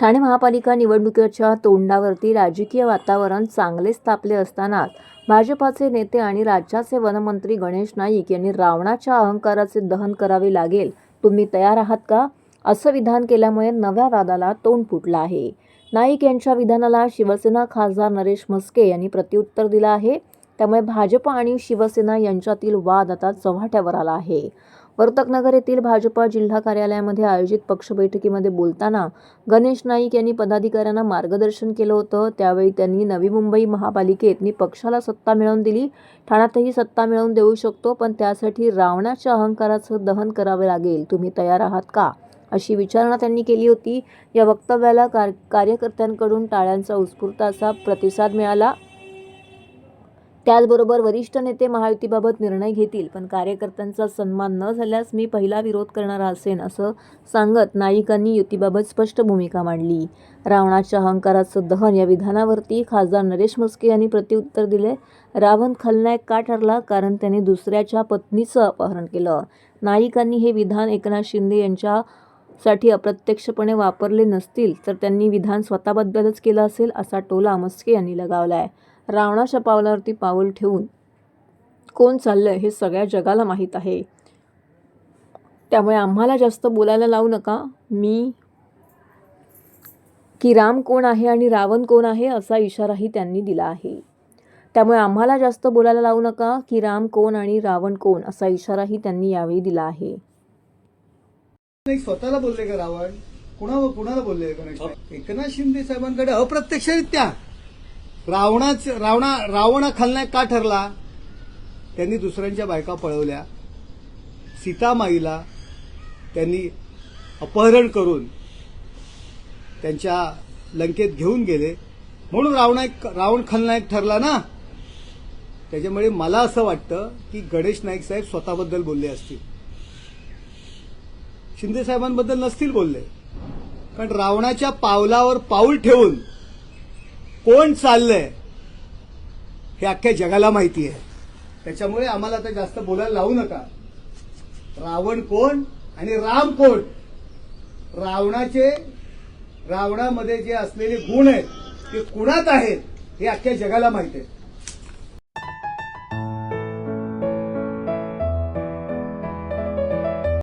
ठाणे महापालिका निवडणुकीच्या तोंडावरती राजकीय वातावरण चांगलेच तापले असतानाच भाजपाचे नेते आणि राज्याचे वनमंत्री गणेश नाईक यांनी रावणाच्या अहंकाराचे दहन करावे लागेल. तुम्ही तयार आहात का? असं विधान केल्यामुळे नव्या वादाला तोंड फुटलं आहे. नाईक यांच्या विधानाला शिवसेना खासदार नरेश म्हस्के यांनी प्रत्युत्तर दिलं आहे. त्यामुळे भाजप आणि शिवसेना यांच्यातील वाद आता चव्हाट्यावर आला आहे. वर्तकनगर येथील भाजपा जिल्हा कार्यालयामध्ये आयोजित पक्ष बैठकीमध्ये बोलताना गणेश नाईक यांनी पदाधिकाऱ्यांना मार्गदर्शन केलं होतं. त्यावेळी त्यांनी नवी मुंबई महापालिकेत मी पक्षाला सत्ता मिळवून दिली. ठाण्यातही सत्ता मिळवून देऊ शकतो पण त्यासाठी रावणाच्या अहंकाराचं दहन करावे लागेल. तुम्ही तयार आहात का? अशी विचारणा त्यांनी केली होती. या वक्तव्याला कार कार्यकर्त्यांकडून टाळ्यांचा उत्स्फूर्त असा प्रतिसाद मिळाला. त्याचबरोबर वरिष्ठ नेते महायुतीबाबत निर्णय घेतील पण कार्यकर्त्यांचा सन्मान न झाल्यास मी पहिला विरोध करणारा असेन असं सांगत नाईकांनी युतीबाबत स्पष्ट भूमिका मांडली. रावणाच्या अहंकाराचं दहन या विधानावरती खासदार नरेश म्हस्के यांनी प्रत्युत्तर दिले. रावण खलनायक का ठरला? कारण त्याने दुसऱ्याच्या पत्नीचं अपहरण केलं. नाईकांनी हे विधान एकनाथ शिंदे यांच्या साठी अप्रत्यक्षपणे वापरले नसतील तर त्यांनी विधान स्वतःबद्दलच केलं असेल असा टोला मस्के यांनी लगावला आहे रावणाच्या पावलावरती पाऊल ठेवून कोण चाललं आहे हे सगळ्या जगाला माहीत आहे. त्यामुळे आम्हाला जास्त बोलायला लावू नका. मी की राम कोण आहे आणि रावण कोण आहे असा इशाराही त्यांनी दिला आहे. त्यामुळे आम्हाला जास्त बोलायला लावू नका. की राम कोण आणि रावण कोण असा इशाराही त्यांनी यावेळी दिला आहे. स्वतःला बोलले का रावण? कुणा कुणाला बोलले एकनाथ शिंदे साहेबांकडे अप्रत्यक्षरित्या रावणाच रावणा रावण खलनायक का ठरला? त्यांनी दुसऱ्यांच्या बायका पळवल्या. सीतामाईला त्यांनी अपहरण करून त्यांच्या लंकेत घेऊन गेले. म्हणून रावणायक रावण खलनायक ठरला ना? त्याच्यामुळे मला असं वाटतं की गणेश नाईक साहेब स्वतःबद्दल बोलले असतील. शिंदे साहेबांबद्दल नसतील बोलले. कारण रावणाच्या पावलावर पाऊल ठेवून कोण चाललंय हे अख्ख्या जगाला माहिती आहे त्याच्यामुळे आम्हाला आता जास्त बोलायला लावू नका. रावण कोण आणि राम कोण? रावणाचे रावणामध्ये जे असलेले गुण आहेत ते कुणात आहेत हे अख्ख्या जगाला माहिती आहे